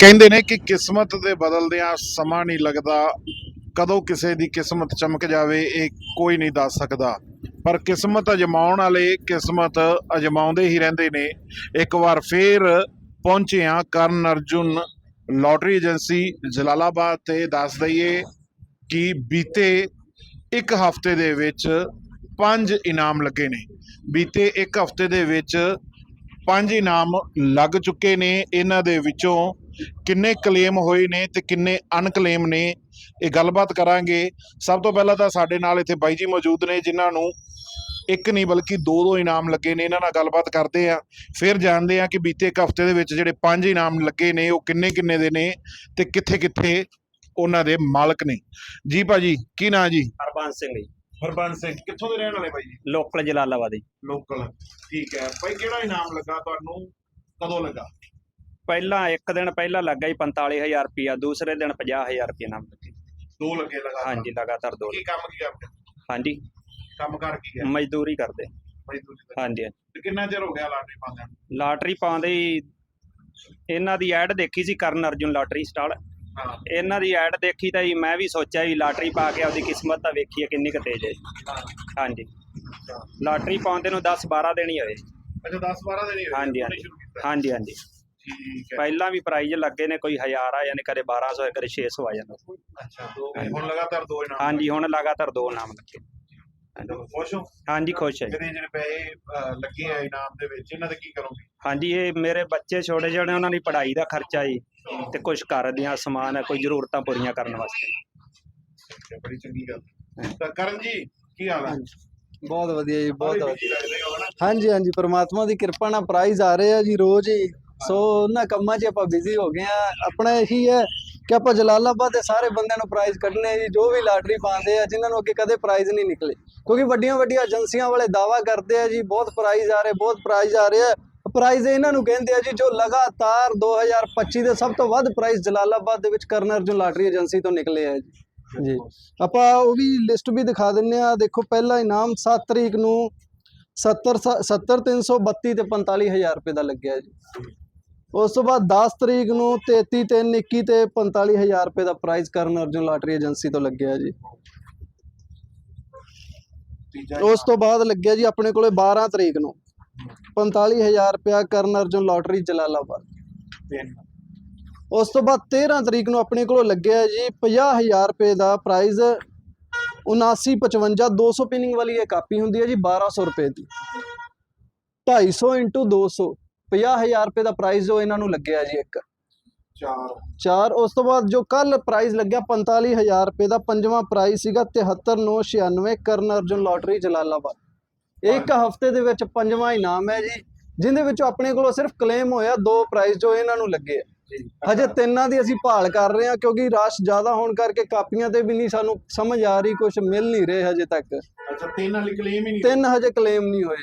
ਕਹਿੰਦੇ ਨੇ ਕਿ ਕਿਸਮਤ ਦੇ ਬਦਲਦਿਆਂ ਸਮਾਂ ਨਹੀਂ ਲੱਗਦਾ। ਕਦੋਂ ਕਿਸੇ ਦੀ ਕਿਸਮਤ ਚਮਕ ਜਾਵੇ, ਇਹ ਕੋਈ ਨਹੀਂ ਦੱਸ ਸਕਦਾ। ਪਰ ਕਿਸਮਤ ਅਜਮਾਉਣ ਵਾਲੇ ਕਿਸਮਤ ਅਜਮਾਉਂਦੇ ਹੀ ਰਹਿੰਦੇ ਨੇ। ਇੱਕ ਵਾਰ ਫੇਰ ਪਹੁੰਚੇ ਹਾਂ ਕਰਨ ਅਰਜੁਨ ਲਾਟਰੀ ਏਜੰਸੀ ਜਲਾਲਾਬਾਦ ਤੇ। ਦੱਸ ਦਈਏ ਕਿ ਬੀਤੇ ਇੱਕ ਹਫ਼ਤੇ ਦੇ ਵਿੱਚ ਪੰਜ ਇਨਾਮ ਲੱਗੇ ਨੇ। ਬੀਤੇ ਇੱਕ ਹਫ਼ਤੇ ਦੇ ਵਿੱਚ ਪੰਜ ਇਨਾਮ ਲੱਗ ਚੁੱਕੇ ਨੇ। ਇਹਨਾਂ ਦੇ ਵਿੱਚੋਂ ਕਿੰਨੇ ਕਲੇਮ ਹੋਏ ਨੇ ਤੇ ਕਿੰਨੇ ਅਨਕਲੇਮ ਨੇ ਇਹ ਗੱਲਬਾਤ ਕਰਾਂਗੇ। ਸਭ ਤੋਂ ਪਹਿਲਾਂ ਤਾਂ ਸਾਡੇ ਨਾਲ ਇੱਥੇ ਬਾਈ ਜੀ ਮੌਜੂਦ ਨੇ ਜਿਨ੍ਹਾਂ ਨੂੰ ਇੱਕ ਨਹੀਂ ਬਲਕਿ ਦੋ ਦੋ ਇਨਾਮ ਲੱਗੇ ਨੇ। ਇਹਨਾਂ ਨਾਲ ਗੱਲਬਾਤ ਕਰਦੇ ਆ ਫਿਰ ਜਾਣਦੇ ਆ ਕਿ ਬੀਤੇ ਇੱਕ ਹਫ਼ਤੇ ਦੇ ਵਿੱਚ ਜਿਹੜੇ ਪੰਜ ਇਨਾਮ ਲੱਗੇ ਨੇ ਉਹ ਕਿੰਨੇ ਕਿੰਨੇ ਦੇ ਨੇ ਤੇ ਕਿੱਥੇ ਕਿੱਥੇ ਉਹਨਾਂ ਦੇ ਮਾਲਕ ਨੇ। ਜੀ ਭਾਜੀ ਕੀ ਨਾਂ ਜੀ? ਹਰਬੰਸ ਸਿੰਘ ਜੀ। ਹਰਬੰਸ ਸਿੰਘ ਕਿੱਥੋਂ ਦੇ ਰਹਿਣ ਵਾਲੇ ਭਾਈ ਜੀ? ਲੋਕਲ ਜਲਾਲਾਬਾਦੀ ਲੋਕਲ ਠੀਕ ਹੈ। ਭਾਈ ਕਿਹੜਾ ਇਨਾਮ ਲੱਗਾ ਤੁਹਾਨੂੰ? ਕਦੋਂ ਲੱਗਾ? ਪਹਿਲਾਂ ਇੱਕ ਦਿਨ ਪਹਿਲਾਂ ਲੱਗਾ ਜੀ 45000 ਰੁਪਿਆ ਦੂਸਰੇ ਦਿਨ 50000 ਰੁਪਿਆ ਨਾਮ ਲੱਗੇ ਦੋ ਲੱਗੇ ਲਗਾਤਾਰ? ਹਾਂਜੀ ਲਗਾਤਾਰ ਦੋ ਕੀ ਕੰਮ ਕੀ ਕਰਦੇ? ਹਾਂਜੀ। ਕੰਮ ਕਰ ਕੀ ਹੈ? ਮਜ਼ਦੂਰੀ ਕਰਦੇ। ਮਜ਼ਦੂਰੀ ਹਾਂਜੀ। ਤੇ ਕਿੰਨਾ ਚਿਰ ਹੋ ਗਿਆ ਲਾਟਰੀ ਪਾਉਂਦਿਆਂ ਨੂੰ? ਲਾਟਰੀ ਪਾਉਂਦੇ ਹੀ ਇਹਨਾਂ ਦੀ ਐਡ ਦੇਖੀ ਸੀ ਕਰਨ ਅਰਜੁਨ ਲਾਟਰੀ ਸਟਾਲ। ਹਾਂ। ਇਹਨਾਂ ਦੀ ਐਡ ਦੇਖੀ ਤਾਂ ਜੀ ਮੈਂ ਵੀ ਸੋਚਿਆ ਵੀ ਲਾਟਰੀ ਪਾ ਕੇ ਆਪਦੀ ਕਿਸਮਤ ਤਾਂ ਵੇਖੀਏ ਕਿੰਨੀ ਕੁ ਤੇਜ਼ ਹੈ ਹਾਂਜੀ। ਅੱਛਾ। ਲਾਟਰੀ ਪਾਉਂਦੇ ਨੂੰ 10 12 ਦਿਨ ਹੀ ਹੋਏ। ਅੱਛਾ 10 12 ਦਿਨ ਹੀ ਹੋਏ। ਹਾਂਜੀ, ਹਾਂਜੀ। ਸ਼ੁਰੂ ਕੀਤਾ। ਹਾਂਜੀ ਹਾਂਜੀ। ਠੀਕ ਹੈ। ਪਹਿਲਾਂ ਵੀ ਪ੍ਰਾਈਜ਼ ਲੱਗੇ ਨੇ ਕੋਈ 1000 ਆ ਜਾਂਦੇ ਕਦੇ 1200 ਕਦੇ 600 ਆ ਜਾਂਦਾ ਅੱਛਾ ਹੁਣ ਲਗਾਤਾਰ ਦੋ ਇਨਾਮ ਹਾਂਜੀ ਹੁਣ ਲਗਾਤਾਰ ਦੋ ਨਾਮ ਲੱਗੇ। ਚਲੋ, ਖੁਸ਼ ਹੋ? ਹਾਂਜੀ ਖੁਸ਼ ਹੈ ਜੀ। ਜਿਹੜੇ ਜਿਹੜੇ ਪੈਸੇ ਅਹ, ਲੱਗੇ ਆ ਇਨਾਮ ਦੇ ਵਿੱਚ ਇਹਨਾਂ ਦੇ ਕੀ ਕਰੋਗੇ? ਹਾਂਜੀ ਇਹ ਮੇਰੇ ਬੱਚੇ ਛੋਟੇ ਜਿਹੜੇ ਉਹਨਾਂ ਦੀ ਪੜ੍ਹਾਈ ਦਾ ਖਰਚਾ ਜੀ ਤੇ ਕੁਝ ਘਰ ਦੀਆਂ ਸਮਾਨ ਹੈ ਕੋਈ ਜ਼ਰੂਰਤਾਂ ਪੂਰੀਆਂ ਕਰਨ ਵਾਸਤੇ। ਠੀਕ ਹੈ, ਬੜੀ ਚੰਗੀ ਗੱਲ। ਤਾਂ ਕਰਨ ਜੀ ਕੀ ਹਾਲ ਹੈ ਬਹੁਤ ਵਧੀਆ ਜੀ ਬਹੁਤ ਵਧੀਆ। ਲੱਗਦੇ ਹੋ ਹਨਾ? ਹਾਂਜੀ ਹਾਂਜੀ ਪ੍ਰਮਾਤਮਾ ਦੀ ਕਿਰਪਾ ਨਾਲ ਪ੍ਰਾਈਜ਼ ਆ ਰਹੇ ਆ ਜੀ ਰੋਜ਼ ਹੀ। ਸੋ ਉਹਨਾਂ ਕੰਮਾਂ 'ਚ ਆਪਾਂ ਬਿਜ਼ੀ ਹੋ ਗਏ ਆ ਆਪਣਾ ਇਹੀ ਹੈ ਕਿ ਆਪਾਂ ਜਲਾਲਾਬਾਦ ਦੇ ਸਾਰੇ ਬੰਦਿਆਂ ਨੂੰ ਪ੍ਰਾਈਜ਼ ਕੱਢਣੇ ਜੀ। ਜੋ ਵੀ ਲਾਟਰੀ ਪਾਉਂਦੇ ਆ, ਜਿਨ੍ਹਾਂ ਨੂੰ ਅੱਗੇ ਕਦੇ ਪ੍ਰਾਈਜ਼ ਨਹੀਂ ਨਿਕਲੇ। ਕਿਉਂਕਿ ਵੱਡੀਆਂ ਵੱਡੀਆਂ ਏਜੰਸੀਆਂ ਵਾਲੇ ਦਾਵਾ ਕਰਦੇ ਆ ਜੀ, ਬਹੁਤ ਪ੍ਰਾਈਜ਼ ਆ ਰਹੇ, ਬਹੁਤ ਪ੍ਰਾਈਜ਼ ਆ ਰਹੇ ਆ। ਪ੍ਰਾਈਜ਼ ਇਹਨਾਂ ਨੂੰ ਕਹਿੰਦੇ ਆ ਜੀ, ਜੋ ਲਗਾਤਾਰ 2025 ਦੇ ਸਭ ਤੋਂ ਵੱਧ ਪ੍ਰਾਈਜ਼ ਜਲਾਲਾਬਾਦ ਦੇ ਵਿੱਚ ਕਰਨ ਅਰਜੁਨ ਲਾਟਰੀ ਏਜੰਸੀ ਤੋਂ ਨਿਕਲੇ ਆ ਜੀ। ਜੀ। ਆਪਾਂ ਉਹ ਵੀ ਲਿਸਟ ਵੀ ਦਿਖਾ ਦਿੰਨੇ ਆ। ਦੇਖੋ, ਪਹਿਲਾ ਇਨਾਮ 7 ਤਰੀਕ ਨੂੰ 70 70 332 ਤੇ 45000 ਰੁਪਏ ਦਾ ਲੱਗਿਆ ਜੀ। ਉਸ ਤੋਂ ਬਾਅਦ 10 ਤਰੀਕ ਨੂੰ 33 3 21 ਤੇ 45000 ਰੁਪਏ ਦਾ ਪ੍ਰਾਈਜ਼ ਕਰਨ ਅਰਜੁਨ ਲਾਟਰੀ ਏਜੰਸੀ ਤੋਂ ਲੱਗਿਆ ਜੀ। ਉਸ ਤੋਂ ਬਾਅਦ ਲੱਗਿਆ ਜੀ ਆਪਣੇ ਕੋਲੇ 12 ਤਰੀਕ ਨੂੰ। 45000 ਰੁਪਇਆ ਕਰਨ ਅਰਜੁਨ ਲਾਟਰੀ ਜਲਾਲਾਬਾਦ। ਉਸ ਤੋਂ ਬਾਅਦ 13 ਤਰੀਕ ਨੂੰ ਆਪਣੇ ਕੋਲ ਲੱਗਿਆ ਜੀ 50000 ਰੁਪਏ ਦਾ ਪ੍ਰਾਈਜ਼ 7955 200 ਪਿਨਿੰਗ ਵਾਲੀ ਇਹ ਕਾਪੀ ਹੁੰਦੀ ਹੈ ਜੀ 1200 ਰੁਪਏ ਦੀ। 250 ਇੰਟੂ 200 50000 ਰੁਪਏ ਦਾ ਪ੍ਰਾਈਜ਼ ਜੋ ਇਹਨਾਂ ਨੂੰ ਲੱਗਿਆ ਜੀ ਇੱਕ। ਚਾਰ। ਚਾਰ ਉਸ ਤੋਂ ਬਾਅਦ ਜੋ ਕੱਲ ਪ੍ਰਾਈਜ਼ ਲੱਗਿਆ 45000 ਰੁਪਏ ਦਾ ਪੰਜਵਾਂ ਪ੍ਰਾਈਜ਼ ਸੀਗਾ 73996 ਕਰਨ ਅਰਜੁਨ ਲਾਟਰੀ ਜਲਾਲਾਬਾਦ। ਇੱਕ ਹਫ਼ਤੇ ਦੇ ਵਿੱਚ ਪੰਜਵਾਂ ਇਨਾਮ ਹੈ ਜੀ ਜਿੰਦੇ ਵਿੱਚ ਆਪਣੇ ਕੋਲੋਂ ਸਿਰਫ ਕਲੇਮ ਹੋਇਆ ਦੋ ਪ੍ਰਾਈਜ਼ ਜੋ ਇਹਨਾਂ ਨੂੰ ਲੱਗੇ ਹਜੇ ਤਿੰਨਾਂ ਦੀ ਅਸੀਂ ਭਾਲ ਕਰ ਰਹੇ ਹਾਂ ਕਿਉਂਕਿ ਰਸ਼ ਜ਼ਿਆਦਾ ਹੋਣ ਕਰਕੇ ਕਾਪੀਆਂ ਤੇ ਵੀ ਨਹੀਂ ਸਾਨੂੰ ਸਮਝ ਆ ਰਹੀ ਕੁਝ ਮਿਲ ਨਹੀਂ ਰਹੇ ਹਜੇ ਤੱਕ। ਅੱਛਾ ਤਿੰਨ ਵਾਲੀ ਕਲੇਮ ਹੀ ਨਹੀਂ ਤਿੰਨ ਹਜੇ ਕਲੇਮ ਨਹੀਂ ਹੋਏ।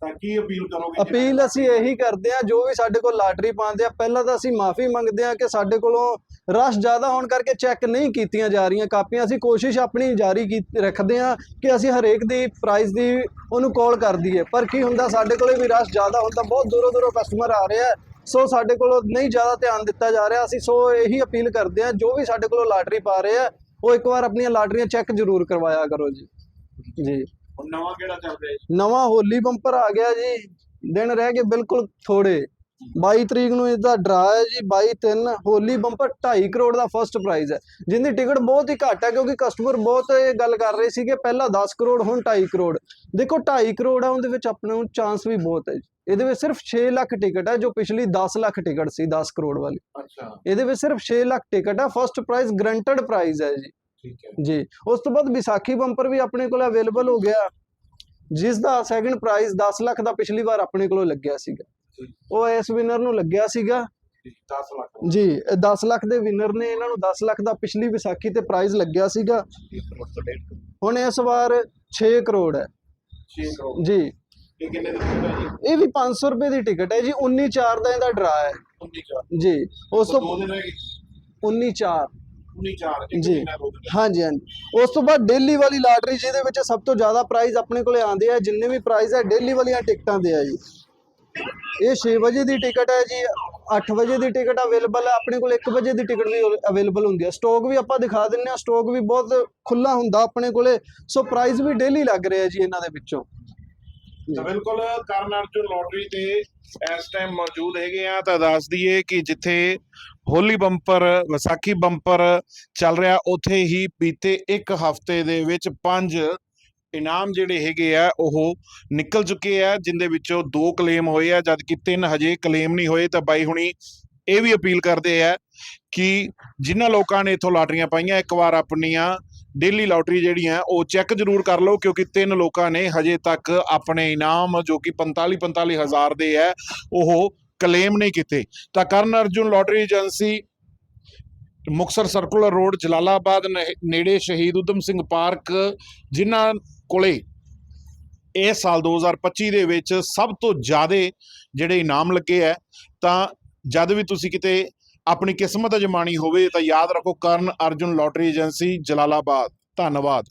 ਤਾਂ ਕੀ ਅਪੀਲ ਕਰੋਗੇ ਅਪੀਲ ਅਸੀਂ ਇਹੀ ਕਰਦੇ ਹਾਂ ਜੋ ਵੀ ਸਾਡੇ ਕੋਲ ਲਾਟਰੀ ਪਾਉਂਦੇ ਆ ਪਹਿਲਾਂ ਤਾਂ ਅਸੀਂ ਮਾਫੀ ਮੰਗਦੇ ਹਾਂ ਕਿ ਸਾਡੇ ਕੋਲੋਂ ਰਸ਼ ਜ਼ਿਆਦਾ ਹੋਣ ਕਰਕੇ ਚੈੱਕ ਨਹੀਂ ਕੀਤੀਆਂ ਜਾ ਰਹੀਆਂ। ਕਾਪੀਆਂ ਅਸੀਂ ਕੋਸ਼ਿਸ਼ ਆਪਣੀ ਜਾਰੀ ਕੀ- ਰੱਖਦੇ ਹਾਂ ਕਿ ਅਸੀਂ ਹਰੇਕ ਦੀ ਪ੍ਰਾਈਸ ਦੀ ਉਹਨੂੰ ਕਾਲ ਕਰ ਦਈਏ। ਪਰ ਕੀ ਹੁੰਦਾ ਸਾਡੇ ਕੋਲੇ ਵੀ ਰਸ਼ ਜ਼ਿਆਦਾ ਹੁੰਦਾ ਬਹੁਤ ਦੂਰੋਂ ਦੂਰੋਂ ਕਸਟਮਰ ਆ ਰਹੇ ਆ। ਸੋ ਸਾਡੇ ਕੋਲੋਂ ਨਹੀਂ ਜ਼ਿਆਦਾ ਧਿਆਨ ਦਿੱਤਾ ਜਾ ਰਿਹਾ। ਅਸੀਂ ਸੋ ਇਹੀ ਅਪੀਲ ਕਰਦੇ ਹਾਂ ਜੋ ਵੀ ਸਾਡੇ ਕੋਲੋਂ ਲਾਟਰੀ ਪਾ ਰਹੇ ਆ ਉਹ ਇੱਕ ਵਾਰ ਆਪਣੀਆਂ ਲਾਟਰੀਆਂ ਚੈੱਕ ਜ਼ਰੂਰ ਕਰਵਾਇਆ ਕਰੋ ਜੀ। ਜੀ। ਹੁਣ ਨਵਾਂ ਕਿਹੜਾ ਚੱਲ ਰਿਹਾ ਜੀ? ਨਵਾਂ ਹੋਲੀ ਬੰਪਰ ਆ ਗਿਆ ਜੀ ਦਿਨ ਰਹਿ ਗਏ ਬਿਲਕੁਲ ਥੋੜੇ 22 ਤਰੀਕ ਨੂੰ ਇਹਦਾ ਡਰਾ ਹੈ ਜੀ 22 3 ਹੋਲੀ ਬੰਪਰ 2.5 ਕਰੋੜ ਦਾ ਫਰਸਟ ਪ੍ਰਾਈਜ਼ ਹੈ। ਜਿੰਦੀ ਟਿਕਟ ਬਹੁਤ ਹੀ ਘੱਟ ਹੈ ਕਿਉਂਕਿ ਕਸਟਮਰ ਬਹੁਤ ਇਹ ਗੱਲ ਕਰ ਰਹੇ ਸੀਗੇ ਪਹਿਲਾਂ 10 ਕਰੋੜ ਹੁਣ 2.5 ਕਰੋੜ। ਦੇਖੋ 2.5 ਕਰੋੜ ਆ ਉਹਦੇ ਵਿੱਚ ਆਪਣੇ ਨੂੰ ਚਾਂਸ ਵੀ ਬਹੁਤ ਹੈ ਇਹਦੇ ਵਿੱਚ ਸਿਰਫ 6 ਲੱਖ ਟਿਕਟ ਹੈ ਜੋ ਪਿਛਲੀ 10 ਲੱਖ ਟਿਕਟ ਸੀ 10 ਕਰੋੜ ਵਾਲੀ। ਅੱਛਾ। ਇਹਦੇ ਵਿੱਚ ਸਿਰਫ 6 ਲੱਖ ਟਿਕਟ ਹੈ ਫਰਸਟ ਪ੍ਰਾਈਜ਼ ਗਰੰਟਡ ਪ੍ਰਾਈਜ਼ ਹੈ ਜੀ। ਠੀਕ ਹੈ। ਜੀ ਉਸ ਤੋਂ ਬਾਅਦ ਵਿਸਾਖੀ ਬੰਪਰ ਵੀ ਆਪਣੇ ਕੋਲ ਅਵੇਲੇਬਲ ਹੋ ਗਿਆ। ਜਿਸ ਦਾ ਸੈਕੰਡ ਪ੍ਰਾਈਜ਼ 10 ਲੱਖ ਦਾ ਪਿਛਲੀ ਵਾਰ ਆਪਣੇ ਕੋਲੋਂ ਲੱਗਿਆ ਸੀਗਾ। ਉਹ ਇਸ ਵਿਨਰ ਨੂੰ ਲੱਗਿਆ ਸੀਗਾ। 10 ਲੱਖ। ਜੀ ਇਹ 10 ਲੱਖ ਦੇ ਵਿਨਰ ਨੇ ਇਹਨਾਂ ਨੂੰ 10 ਲੱਖ ਦਾ ਪਿਛਲੀ ਵਿਸਾਖੀ ਤੇ ਪ੍ਰਾਈਜ਼ ਲੱਗਿਆ ਸੀਗਾ। ਹੁਣ ਇਸ ਵਾਰ 6 ਕਰੋੜ ਹੈ। 6 ਕਰੋੜ। ਜੀ। ਇਹ ਕਿੰਨੇ ਦੀ ਵੀ 500 ਰੁਪਏ ਦੀ ਟਿਕਟ ਹੈ ਜੀ 19 4 ਦਾ ਇਹਦਾ ਡਰਾ ਹੈ। 19 ਚਾਰ। ਜੀ ਉਸ ਤੋਂ ਦੋ ਦਿਨ ਰਹਿ ਗਏ। 19 4 19 ਚਾਰ ਇੱਕ ਜੀ। ਮਹੀਨਾ ਹਾਂਜੀ ਹਾਂਜੀ। ਉਸ ਤੋਂ ਬਾਅਦ ਡੇਲੀ ਵਾਲੀ ਲਾਟਰੀ ਜਿਹਦੇ ਵਿੱਚ ਸਭ ਤੋਂ ਜ਼ਿਆਦਾ ਪ੍ਰਾਈਜ਼ ਆਪਣੇ ਕੋਲੇ ਆਉਂਦੇ ਆ ਜਿੰਨੇ ਵੀ ਪ੍ਰਾਈਜ਼ ਹੈ ਡੇਲੀ ਵਾਲੀਆਂ ਟਿਕਟਾਂ ਦੇ ਆ ਜੀ। ਇਹ 6 ਵਜੇ ਦੀ ਟਿਕਟ ਹੈ ਜੀ 8 ਵਜੇ ਦੀ ਟਿਕਟ ਅਵੇਲੇਬਲ ਹੈ ਆਪਣੇ ਕੋਲ 1 ਵਜੇ ਦੀ ਟਿਕਟ ਵੀ ਅਵੇਲੇਬਲ ਹੁੰਦੀ ਹੈ ਸਟਾਕ ਵੀ ਆਪਾਂ ਦਿਖਾ ਦਿੰਨੇ ਆ ਸਟਾਕ ਵੀ ਬਹੁਤ ਖੁੱਲਾ ਹੁੰਦਾ ਆਪਣੇ ਕੋਲੇ ਸੋ ਪ੍ਰਾਈਸ ਵੀ ਡੇਲੀ ਲੱਗ ਰਿਹਾ ਜੀ ਇਹਨਾਂ ਦੇ ਵਿੱਚੋਂ। ਬਿਲਕੁਲ ਕਰਨ ਅਰਜੁਨ ਲੋਟਰੀ ਤੇ ਇਸ ਟਾਈਮ ਮੌਜੂਦ ਹੈਗੇ ਆ ਤਾਂ ਦੱਸ ਦਈਏ ਕਿ ਜਿੱਥੇ ਹੋਲੀ ਬੰਪਰ, ਵਿਸਾਖੀ ਬੰਪਰ ਚੱਲ ਰਿਹਾ, ਉੱਥੇ ਹੀ ਬੀਤੇ ਇੱਕ ਹਫ਼ਤੇ ਦੇ ਵਿੱਚ ਪੰਜ ਇਨਾਮ ਜਿਹੜੇ ਹੈਗੇ ਆ, ਉਹ ਨਿਕਲ ਚੁੱਕੇ ਆ, ਜਿੰਦੇ ਵਿੱਚੋਂ ਦੋ ਕਲੇਮ ਹੋਏ ਆ, ਜਦਕਿ ਤਿੰਨ ਹਜੇ ਕਲੇਮ ਨਹੀਂ ਹੋਏ, ਤਾਂ ਬਾਈ ਹੁਣੀ ਇਹ ਵੀ ਅਪੀਲ ਕਰਦੇ ਆ ਕਿ ਜਿਨ੍ਹਾਂ ਲੋਕਾਂ ਨੇ ਇਥੋਂ ਲਾਟਰੀਆਂ ਪਾਈਆਂ, ਇੱਕ ਵਾਰ ਆਪਣੀਆਂ ਡੇਲੀ ਲਾਟਰੀ ਹੈ, ਉਹ ਚੈੱਕ ਜ਼ਰੂਰ ਕਰ ਲਓ, ਕਿਉਂਕਿ ਤਿੰਨ ਲੋਕਾਂ ਨੇ ਹਜੇ ਤੱਕ ਆਪਣੇ ਇਨਾਮ ਜੋ ਕਿ 45 45 ਹਜ਼ਾਰ ਦੇ ਹੈ, ਉਹ ਕਲੇਮ ਨਹੀਂ ਕੀਤੇ। ਤਾਂ Karan Arjun lottery agency Muktsar circular road, Jalalabad ਨਹਿ- ਨੇੜੇ ਸ਼ਹੀਦ ਉਦਮ ਸਿੰਘ ਪਾਰਕ, ਜਿਨ੍ਹਾਂ ਕੋਲੇ ਇਸ ਸਾਲ 2025 ਦੇ ਵਿੱਚ ਸਭ ਤੋਂ ਜ਼ਿਆਦਾ ਜਿਹੜੇ ਇਨਾਮ ਲੱਗੇ ਹੈ, ਤਾਂ ਜਦ ਵੀ ਤੁਸੀਂ ਕਿਤੇ ਆਪਣੀ ਕਿਸਮਤ ਅਜਮਾਣੀ ਹੋਵੇ ਤਾਂ ਯਾਦ ਰੱਖੋ ਕਰਨ ਅਰਜੁਨ ਲਾਟਰੀ ਏਜੰਸੀ ਜਲਾਲਾਬਾਦ। ਧੰਨਵਾਦ।